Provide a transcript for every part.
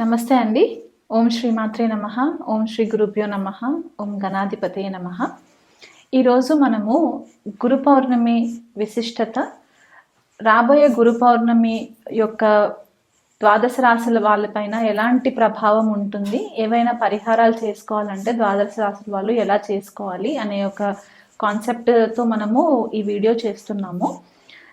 నమస్తే అండి. ఓం శ్రీ మాత్రే నమ. ఓం శ్రీ గురుభ్యో నమ. ఓం గణాధిపతే నమ. ఈరోజు మనము గురు పౌర్ణమి విశిష్టత రాబోయే గురు పౌర్ణమి యొక్క ద్వాదశ రాశుల వాళ్ళపైన ఎలాంటి ప్రభావం ఉంటుంది ఏవైనా పరిహారాలు చేసుకోవాలంటే ద్వాదశ రాశుల వాళ్ళు ఎలా చేసుకోవాలి అనే ఒక కాన్సెప్ట్తో మనము ఈ వీడియో చేస్తున్నాము.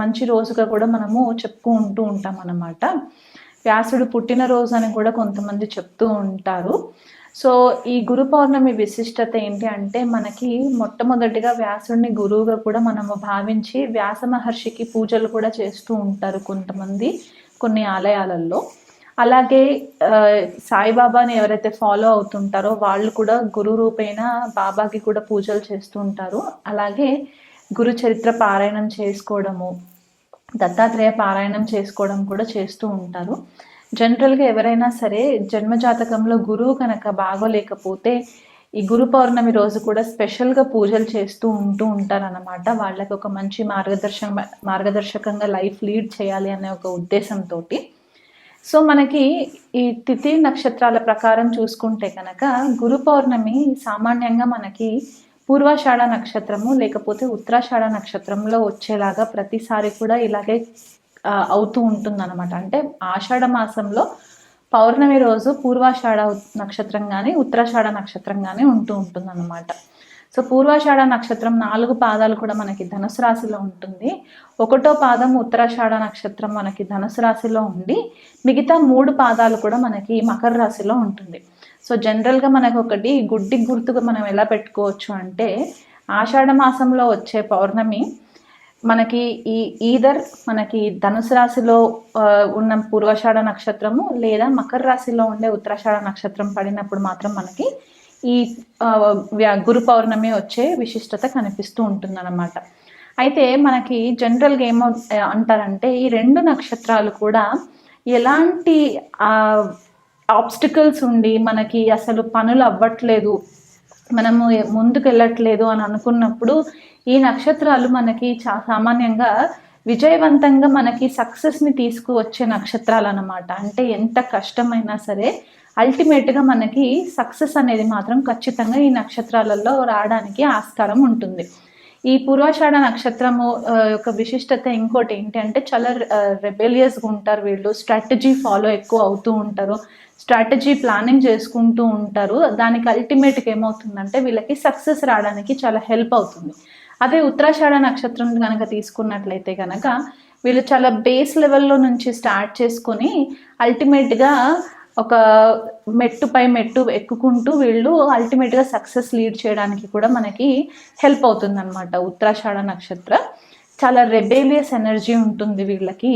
మంచి రోజుగా కూడా మనము చెప్పుకుంటూ ఉంటాం అన్నమాట వ్యాసుడు పుట్టినరోజు అని కూడా కొంతమంది చెప్తూ ఉంటారు. సో ఈ గురు పౌర్ణమి విశిష్టత ఏంటి అంటే మనకి మొట్టమొదటిగా వ్యాసుడిని గురువుగా కూడా మనము భావించి వ్యాస మహర్షికి పూజలు కూడా చేస్తూ ఉంటారు కొంతమంది కొన్ని ఆలయాలలో. అలాగే సాయిబాబాని ఎవరైతే ఫాలో అవుతుంటారో వాళ్ళు కూడా గురు రూపేణ బాబాకి కూడా పూజలు చేస్తూ ఉంటారు. అలాగే గురు చరిత్ర పారాయణం చేసుకోవడము దత్తాత్రేయ పారాయణం చేసుకోవడం కూడా చేస్తూ ఉంటారు. జనరల్గా ఎవరైనా సరే జన్మజాతకంలో గురువు కనుక బాగోలేకపోతే ఈ గురు పౌర్ణమి రోజు కూడా స్పెషల్గా పూజలు చేస్తూ ఉంటూ ఉంటారన్నమాట. వాళ్ళకి ఒక మంచి మార్గదర్శక మార్గదర్శకంగా లైఫ్ లీడ్ చేయాలి అనే ఒక ఉద్దేశంతో సో మనకి ఈ తిథి నక్షత్రాల ప్రకారం చూసుకుంటే కనుక గురు పౌర్ణమి సామాన్యంగా మనకి పూర్వాషాఢ నక్షత్రము లేకపోతే ఉత్తరాషాఢ నక్షత్రంలో వచ్చేలాగా ప్రతిసారి కూడా ఇలాగే అవుతూ ఉంటుంది అనమాట అంటే ఆషాఢ మాసంలో పౌర్ణమి రోజు పూర్వాషాఢ నక్షత్రం కానీ ఉత్తరాషాఢ నక్షత్రం కానీ ఉంటూ ఉంటుంది అనమాట సో పూర్వాషాఢ నక్షత్రం నాలుగు పాదాలు కూడా మనకి ధనుసు రాశిలో ఉంటుంది. ఒకటో పాదం ఉత్తరాషాఢ నక్షత్రం మనకి ధనుసు రాశిలో ఉండి మిగతా మూడు పాదాలు కూడా మనకి మకర రాశిలో ఉంటుంది. సో జనరల్గా మనకు ఒకటి గుడ్డి గుర్తుగా మనం ఎలా పెట్టుకోవచ్చు అంటే ఆషాఢ మాసంలో వచ్చే పౌర్ణమి మనకి ఈ ఈదర్ మనకి ధనుసు రాశిలో ఉన్న పూర్వాషాఢ నక్షత్రము లేదా మకర రాశిలో ఉండే ఉత్తరాషాఢ నక్షత్రం పడినప్పుడు మాత్రం మనకి ఈ గురు పౌర్ణమి వచ్చే విశిష్టత కనిపిస్తూ ఉంటుందన్నమాట. అయితే మనకి జనరల్గా ఏమో అంటారంటే ఈ రెండు నక్షత్రాలు కూడా ఎలాంటి ఆబ్స్టికల్స్ ఉండి మనకి అసలు పనులు అవ్వట్లేదు మనము ముందుకు వెళ్ళట్లేదు అని అనుకున్నప్పుడు ఈ నక్షత్రాలు మనకి చా సామాన్యంగా విజయవంతంగా మనకి సక్సెస్ని తీసుకువచ్చే నక్షత్రాలు అన్నమాట అంటే ఎంత కష్టమైనా సరే అల్టిమేట్గా మనకి సక్సెస్ అనేది మాత్రం ఖచ్చితంగా ఈ నక్షత్రాలలో రావడానికి ఆస్కారం ఉంటుంది. ఈ పూర్వాషాఢ నక్షత్రము యొక్క విశిష్టత ఇంకోటి ఏంటి అంటే చాలా రెబెలియస్గా ఉంటారు వీళ్ళు. స్ట్రాటజీ ఫాలో ఎక్కువ అవుతూ ఉంటారు. స్ట్రాటజీ ప్లానింగ్ చేసుకుంటూ ఉంటారు. దానికి అల్టిమేట్గా ఏమవుతుందంటే వీళ్ళకి సక్సెస్ రావడానికి చాలా హెల్ప్ అవుతుంది. అదే ఉత్తరాషాఢ నక్షత్రం కనుక తీసుకున్నట్లయితే కనుక వీళ్ళు చాలా బేస్ లెవెల్లో నుంచి స్టార్ట్ చేసుకొని అల్టిమేట్గా ఒక మెట్టు పై మెట్టు ఎక్కుకుంటూ వీళ్ళు అల్టిమేట్గా సక్సెస్ లీడ్ చేయడానికి కూడా మనకి హెల్ప్ అవుతుంది అనమాట ఉత్తరాషాఢ నక్షత్ర. చాలా రెబేలియస్ ఎనర్జీ ఉంటుంది వీళ్ళకి.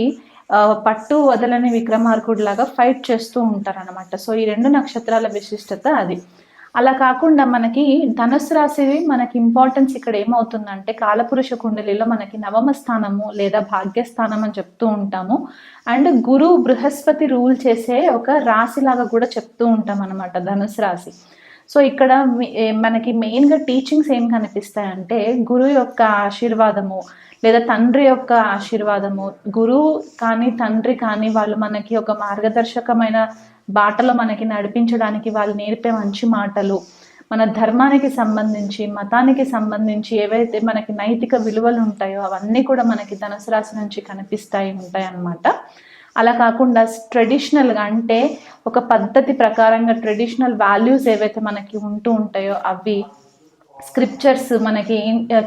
పట్టు వదలని విక్రమార్కుడు లాగా ఫైట్ చేస్తూ ఉంటారనమాట సో ఈ రెండు నక్షత్రాల విశిష్టత అది. అలా కాకుండా మనకి ధనుసు రాశి మనకి ఇంపార్టెన్స్ ఇక్కడ ఏమవుతుందంటే కాలపురుష కుండలిలో మనకి నవమ స్థానము లేదా భాగ్యస్థానం అని చెప్తూ ఉంటాము. అండ్ గురు బృహస్పతి రూల్ చేసే ఒక రాశిలాగా కూడా చెప్తూ ఉంటాం అనమాట ధనుసు రాశి. సో ఇక్కడ మనకి మెయిన్గా టీచింగ్స్ ఏం కనిపిస్తాయంటే గురువు యొక్క ఆశీర్వాదము లేదా తండ్రి యొక్క ఆశీర్వాదము. గురువు కానీ తండ్రి కానీ వాళ్ళు మనకి ఒక మార్గదర్శకమైన బాటలో మనకి నడిపించడానికి వాళ్ళు నేర్పే మంచి మాటలు. మన ధర్మానికి సంబంధించి మతానికి సంబంధించి ఏవైతే మనకి నైతిక విలువలు ఉంటాయో అవన్నీ కూడా మనకి ధనుసు రాశి నుంచి కనిపిస్తాయి ఉంటాయి అన్నమాట అలా కాకుండా ట్రెడిషనల్గా అంటే ఒక పద్ధతి ప్రకారంగా ట్రెడిషనల్ వాల్యూస్ ఏవైతే మనకి ఉంటూ ఉంటాయో అవి స్క్రిప్చర్స్ మనకి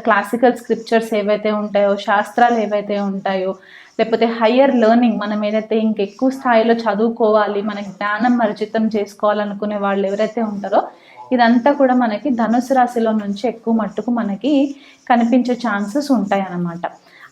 క్లాసికల్ స్క్రిప్చర్స్ ఏవైతే ఉంటాయో శాస్త్రాలు ఏవైతే ఉంటాయో లేకపోతే హయ్యర్ లెర్నింగ్ మనం ఏదైతే ఇంకెక్కువ స్థాయిలో చదువుకోవాలి మనకి జ్ఞానం అర్జితం చేసుకోవాలనుకునే వాళ్ళు ఎవరైతే ఉంటారో ఇదంతా కూడా మనకి ధనుసు రాశిలో నుంచి ఎక్కువ మట్టుకు మనకి కనిపించే ఛాన్సెస్ ఉంటాయి అన్నమాట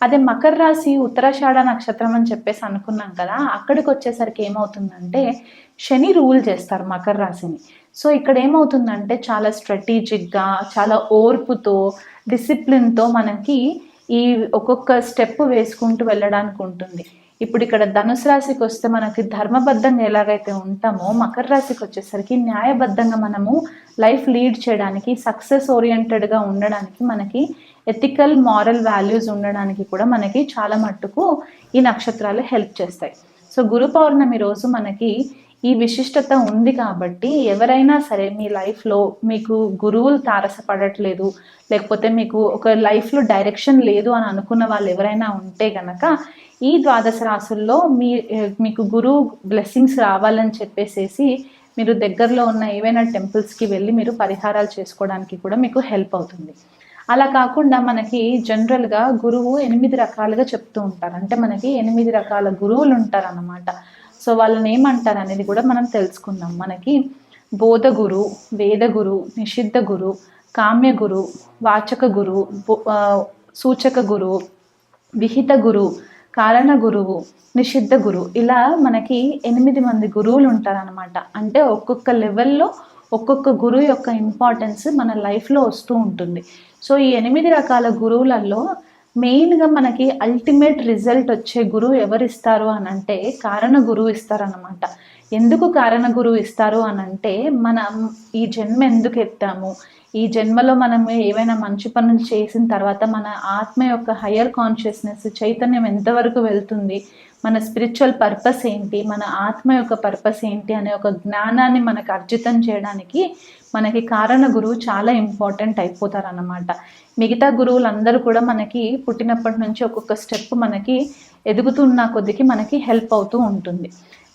అదే మకర రాశి ఉత్తరాషాఢ నక్షత్రం అని చెప్పేసి అనుకున్నాం కదా అక్కడికి వచ్చేసరికి ఏమవుతుందంటే శని రూల్ చేస్తారు మకర రాశిని. సో ఇక్కడ ఏమవుతుందంటే చాలా స్ట్రాటజిక్గా చాలా ఓర్పుతో డిసిప్లిన్తో మనకి ఈ ఒక్కొక్క స్టెప్ వేసుకుంటూ వెళ్ళడానికి ఉంటుంది. ఇప్పుడు ఇక్కడ ధనుసు రాశికి వస్తే మనకి ధర్మబద్ధంగా ఎలాగైతే ఉంటామో మకర రాశికి వచ్చేసరికి న్యాయబద్ధంగా మనము లైఫ్ లీడ్ చేయడానికి సక్సెస్ ఓరియంటెడ్గా ఉండడానికి మనకి ఎథికల్ మారల్ వాల్యూస్ ఉండడానికి కూడా మనకి చాలా మట్టుకు ఈ నక్షత్రాలు హెల్ప్ చేస్తాయి. సో గురు పౌర్ణమి రోజు మనకి ఈ విశిష్టత ఉంది కాబట్టి ఎవరైనా సరే మీ లైఫ్లో మీకు గురువులు తారసపడట్లేదు లేకపోతే మీకు ఒక లైఫ్లో డైరెక్షన్ లేదు అని అనుకున్న వాళ్ళు ఎవరైనా ఉంటే గనక ఈ ద్వాదశ రాసుల్లో మీ మీకు గురువు బ్లెస్సింగ్స్ రావాలని చెప్పేసేసి మీరు దగ్గరలో ఉన్న ఏవైనా టెంపుల్స్కి వెళ్ళి మీరు పరిహారాలు చేసుకోవడానికి కూడా మీకు హెల్ప్ అవుతుంది. అలా కాకుండా మనకి జనరల్గా గురువు ఎనిమిది రకాలుగా చెప్తూ ఉంటారు. అంటే మనకి ఎనిమిది రకాల గురువులు ఉంటారు అన్నమాట సో వాళ్ళని ఏమంటారు అనేది కూడా మనం తెలుసుకుందాం. మనకి బోధ గురు వేద గురు నిషిద్ధ గురు కామ్య గురు వాచక గురు సూచక గురు విహిత గురు కారణ గురువు నిషిద్ధ గురువు ఇలా మనకి ఎనిమిది మంది గురువులు ఉంటారనమాట అంటే ఒక్కొక్క లెవెల్లో ఒక్కొక్క గురువు యొక్క ఇంపార్టెన్స్ మన లైఫ్లో వస్తూ ఉంటుంది. సో ఈ ఎనిమిది రకాల గురువులలో మెయిన్గా మనకి అల్టిమేట్ రిజల్ట్ వచ్చే గురువు ఎవరు ఇస్తారు అని అంటే కారణ గురువు ఇస్తారనమాట ఎందుకు కారణ గురువు ఇస్తారు అని అంటే మనం ఈ జన్మ ఎందుకు ఎత్తాము? ఈ జన్మలో మనం ఏవైనా మంచి పనులు చేసిన తర్వాత మన ఆత్మ యొక్క హయ్యర్ కాన్షియస్నెస్ చైతన్యం ఎంతవరకు వెళ్తుంది? మన స్పిరిచువల్ పర్పస్ ఏంటి మన ఆత్మ యొక్క పర్పస్ ఏంటి అనే ఒక జ్ఞానాన్ని మనకు అర్జితం చేయడానికి మనకి కారణ గురువు చాలా ఇంపార్టెంట్ అయిపోతారు అన్నమాట మిగతా గురువులందరూ కూడా మనకి పుట్టినప్పటి నుంచి ఒక్కొక్క స్టెప్ మనకి ఎదుగుతున్న కొద్దికి మనకి హెల్ప్ అవుతూ ఉంటుంది.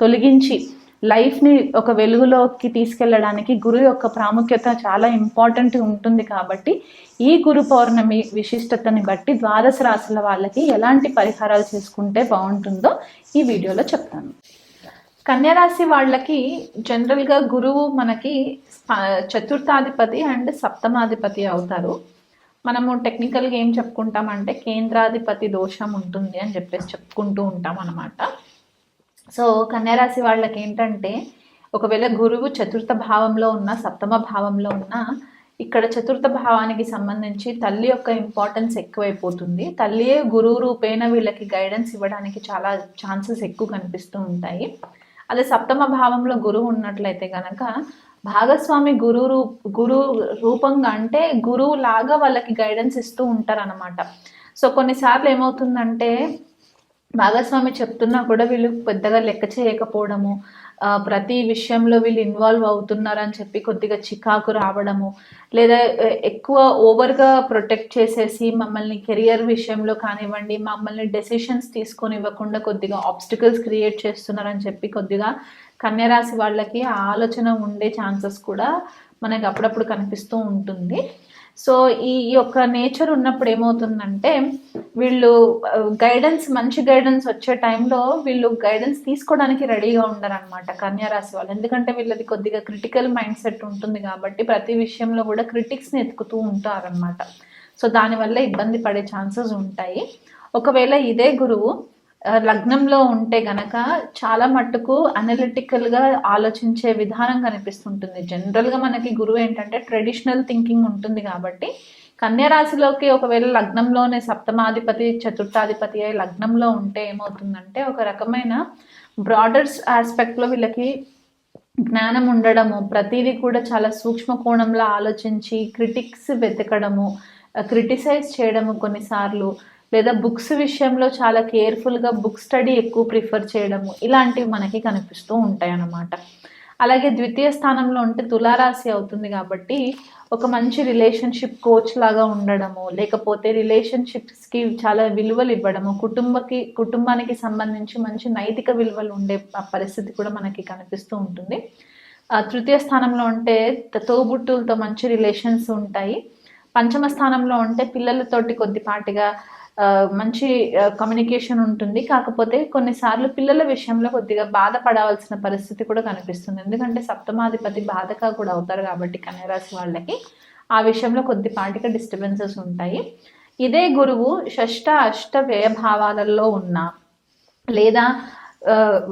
తొలగించి లైఫ్ని ఒక వెలుగులోకి తీసుకెళ్ళడానికి గురు యొక్క ప్రాముఖ్యత చాలా ఇంపార్టెంట్ ఉంటుంది కాబట్టి ఈ గురు పౌర్ణమి విశిష్టతని బట్టి ద్వాదశ రాశుల వాళ్ళకి ఎలాంటి పరిహారాలు చేసుకుంటే బాగుంటుందో ఈ వీడియోలో చెప్తాను. కన్యారాశి వాళ్ళకి జనరల్గా గురువు మనకి చతుర్థాధిపతి అండ్ సప్తమాధిపతి అవుతారు. మనము టెక్నికల్గా ఏం చెప్పుకుంటామంటే కేంద్రాధిపతి దోషం ఉంటుంది అని చెప్పేసి చెప్పుకుంటూ ఉంటాం అనమాట సో కన్యారాశి వాళ్ళకి ఏంటంటే ఒకవేళ గురువు చతుర్థ భావంలో ఉన్న సప్తమ భావంలో ఉన్న ఇక్కడ చతుర్థ భావానికి సంబంధించి తల్లి యొక్క ఇంపార్టెన్స్ ఎక్కువైపోతుంది. తల్లియే గురువు రూపేణ వీళ్ళకి గైడెన్స్ ఇవ్వడానికి చాలా ఛాన్సెస్ ఎక్కువ కనిపిస్తూ ఉంటాయి. అదే సప్తమ భావంలో గురువు ఉన్నట్లయితే కనుక భాగస్వామి గురు రూ గురు రూపంగా అంటే గురువు లాగా వాళ్ళకి గైడెన్స్ ఇస్తూ ఉంటారనమాట సో కొన్నిసార్లు ఏమవుతుందంటే భాగస్వామి చెప్తున్నా కూడా వీళ్ళు పెద్దగా లెక్క చేయకపోవడము ప్రతి విషయంలో వీళ్ళు ఇన్వాల్వ్ అవుతున్నారని చెప్పి కొద్దిగా చికాకు రావడము లేదా ఎక్కువ ఓవర్గా ప్రొటెక్ట్ చేసేసి మమ్మల్ని కెరియర్ విషయంలో కానివ్వండి మమ్మల్ని డెసిషన్స్ తీసుకొని ఇవ్వకుండా కొద్దిగా ఆబ్స్టికల్స్ క్రియేట్ చేస్తున్నారని చెప్పి కొద్దిగా కన్యరాశి వాళ్ళకి ఆలోచన ఉండే ఛాన్సెస్ కూడా మనకి అప్పుడప్పుడు కనిపిస్తూ ఉంటుంది. సో ఈ యొక్క నేచర్ ఉన్నప్పుడు ఏమవుతుందంటే వీళ్ళు గైడెన్స్ మంచి గైడెన్స్ వచ్చే టైంలో వీళ్ళు గైడెన్స్ తీసుకోవడానికి రెడీగా ఉండరు అనమాట కన్యారాశి వాళ్ళు. ఎందుకంటే వీళ్ళది కొద్దిగా క్రిటికల్ మైండ్ సెట్ ఉంటుంది కాబట్టి ప్రతి విషయంలో కూడా క్రిటిక్స్ని ఎత్తుకుతూ ఉంటారనమాట సో దానివల్ల ఇబ్బంది పడే ఛాన్సెస్ ఉంటాయి. ఒకవేళ ఇదే గురువు లగ్నంలో ఉంటే గనక చాలా మట్టుకు అనలిటికల్గా ఆలోచించే విధానం కనిపిస్తుంటుంది. జనరల్గా మనకి గురువు ఏంటంటే ట్రెడిషనల్ థింకింగ్ ఉంటుంది కాబట్టి కన్యరాశిలోకి ఒకవేళ లగ్నంలోనే సప్తమాధిపతి చతుర్థాధిపతి అయి లగ్నంలో ఉంటే ఏమవుతుందంటే ఒక రకమైన బ్రాడర్స్ ఆస్పెక్ట్లో వీళ్ళకి జ్ఞానం ఉండడము ప్రతిదీ కూడా చాలా సూక్ష్మ కోణంలో ఆలోచించి క్రిటిక్స్ వెతకడము క్రిటిసైజ్ చేయడము కొన్నిసార్లు. లేదా బుక్స్ విషయంలో చాలా కేర్ఫుల్గా బుక్ స్టడీ ఎక్కువ ప్రిఫర్ చేయడము ఇలాంటివి మనకి కనిపిస్తూ ఉంటాయి అన్నమాట అలాగే ద్వితీయ స్థానంలో ఉంటే తులారాశి అవుతుంది కాబట్టి ఒక మంచి రిలేషన్షిప్ కోచ్ లాగా ఉండడము లేకపోతే రిలేషన్షిప్స్కి చాలా విలువలు ఇవ్వడము కుటుంబకి కుటుంబానికి సంబంధించి మంచి నైతిక విలువలు ఉండే పరిస్థితి కూడా మనకి కనిపిస్తూ ఉంటుంది. ఆ, తృతీయ స్థానంలో ఉంటే త- తోబుట్టులతో మంచి రిలేషన్స్ ఉంటాయి. పంచమ స్థానంలో ఉంటే పిల్లలతోటి కొద్దిపాటిగా మంచి కమ్యూనికేషన్ ఉంటుంది. కాకపోతే కొన్నిసార్లు పిల్లల విషయంలో కొద్దిగా బాధపడవలసిన పరిస్థితి కూడా కనిపిస్తుంది. ఎందుకంటే సప్తమాధిపతి బాధగా కూడా అవుతారు కాబట్టి కన్యరాశి వాళ్ళకి ఆ విషయంలో కొద్దిపాటిగా డిస్టర్బెన్సెస్ ఉంటాయి. ఇదే గురువు షష్ట అష్ట వ్యయభావాలలో ఉన్న లేదా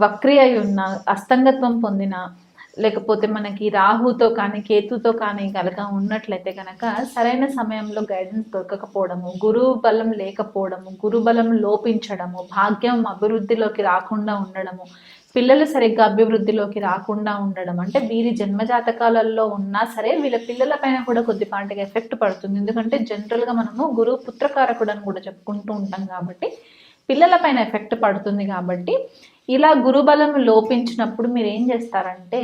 వక్రి అయి ఉన్న అస్తంగత్వం పొందిన లేకపోతే మనకి రాహుతో కానీ కేతుతో కానీ కనుక ఉన్నట్లయితే కనుక సరైన సమయంలో గైడెన్స్ దొరకకపోవడము గురువు బలం లేకపోవడము గురు బలం లోపించడము భాగ్యం అభివృద్ధిలోకి రాకుండా ఉండడము పిల్లలు సరిగ్గా అభివృద్ధిలోకి రాకుండా ఉండడం అంటే వీరి జన్మజాతకాలలో ఉన్నా సరే వీళ్ళ పిల్లల పైన కూడా కొద్దిపాటిగా ఎఫెక్ట్ పడుతుంది. ఎందుకంటే జనరల్గా మనము గురువు పుత్రకారకుడు అని కూడా చెప్పుకుంటూ ఉంటాం కాబట్టి పిల్లల పైన ఎఫెక్ట్ పడుతుంది కాబట్టి ఇలా గురుబలం లోపించినప్పుడు మీరు ఏం చేస్తారంటే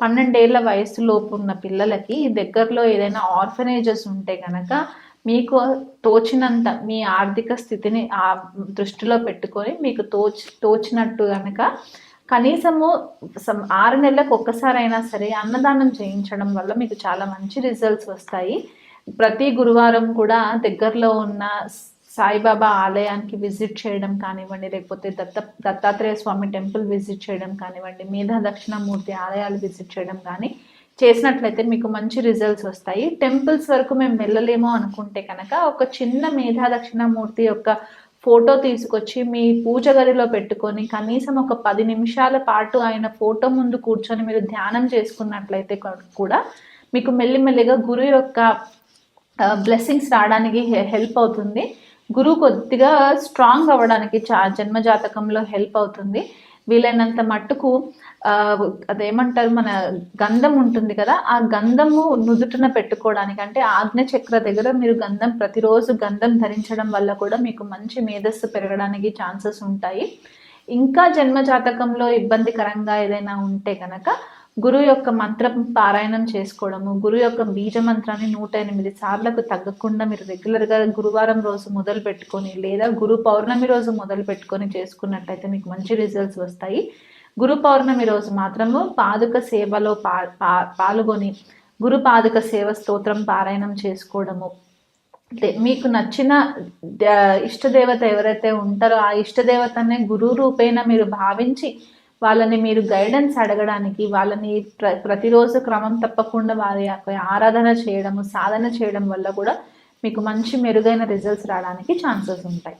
పన్నెండేళ్ళ వయసు లోపు ఉన్న పిల్లలకి దగ్గరలో ఏదైనా ఆర్ఫనేజెస్ ఉంటే కనుక మీకు తోచినంత మీ ఆర్థిక స్థితిని ఆ దృష్టిలో పెట్టుకొని మీకు తోచి తోచినట్టు కనుక కనీసము సం ఆరు నెలలకు ఒక్కసారైనా సరే అన్నదానం చేయించడం వల్ల మీకు చాలా మంచి రిజల్ట్స్ వస్తాయి. ప్రతి గురువారం కూడా దగ్గరలో ఉన్న సాయిబాబా ఆలయానికి విజిట్ చేయడం కానివ్వండి లేకపోతే దత్త దత్తాత్రేయ స్వామి టెంపుల్ విజిట్ చేయడం కానివ్వండి మేధా దక్షిణామూర్తి ఆలయాలు విజిట్ చేయడం కానీ చేసినట్లయితే మీకు మంచి రిజల్ట్స్ వస్తాయి. టెంపుల్స్ వరకు మేము వెళ్ళలేమో అనుకుంటే కనుక ఒక చిన్న మేధా దక్షిణామూర్తి యొక్క ఫోటో తీసుకొచ్చి మీ పూజ గదిలో పెట్టుకొని కనీసం ఒక పది నిమిషాల పాటు ఆయన ఫోటో ముందు కూర్చొని మీరు ధ్యానం చేసుకున్నట్లయితే కూడా మీకు మెల్లిమెల్లిగా గురు యొక్క బ్లెస్సింగ్స్ రావడానికి హెల్ప్ అవుతుంది. గురువు కొద్దిగా స్ట్రాంగ్ అవ్వడానికి చా జన్మజాతకంలో హెల్ప్ అవుతుంది. వీలైనంత మట్టుకు అదేమంటారు మన గంధం ఉంటుంది కదా ఆ గంధము నుదుటిన పెట్టుకోవడానికి అంటే ఆజ్ఞ చక్ర దగ్గర మీరు గంధం ప్రతిరోజు గంధం ధరించడం వల్ల కూడా మీకు మంచి మేధస్సు పెరగడానికి ఛాన్సెస్ ఉంటాయి. ఇంకా జన్మ జాతకంలో ఇబ్బందికరంగా ఏదైనా ఉంటే కనుక గురువు యొక్క మంత్రం పారాయణం చేసుకోవడము గురువు యొక్క బీజ మంత్రాన్ని నూట ఎనిమిది సార్లకు తగ్గకుండా మీరు రెగ్యులర్గా గురువారం రోజు మొదలు పెట్టుకొని లేదా గురు పౌర్ణమి రోజు మొదలు పెట్టుకొని చేసుకున్నట్టయితే మీకు మంచి రిజల్ట్స్ వస్తాయి. గురు పౌర్ణమి రోజు మాత్రము పాదుక సేవలో పా పా- పాల్గొని గురు పాదుక సేవ స్తోత్రం పారాయణం చేసుకోవడము. అంటే మీకు నచ్చిన ఇష్టదేవత ఎవరైతే ఉంటారో ఆ ఇష్టదేవతనే గురు రూపేణ మీరు భావించి వాళ్ళని మీరు గైడెన్స్ అడగడానికి వాళ్ళని ప్ర ప్రతిరోజు క్రమం తప్పకుండా వారి యొక్క ఆరాధన చేయడము సాధన చేయడం వల్ల కూడా మీకు మంచి మెరుగైన రిజల్ట్స్ రావడానికి ఛాన్సెస్ ఉంటాయి.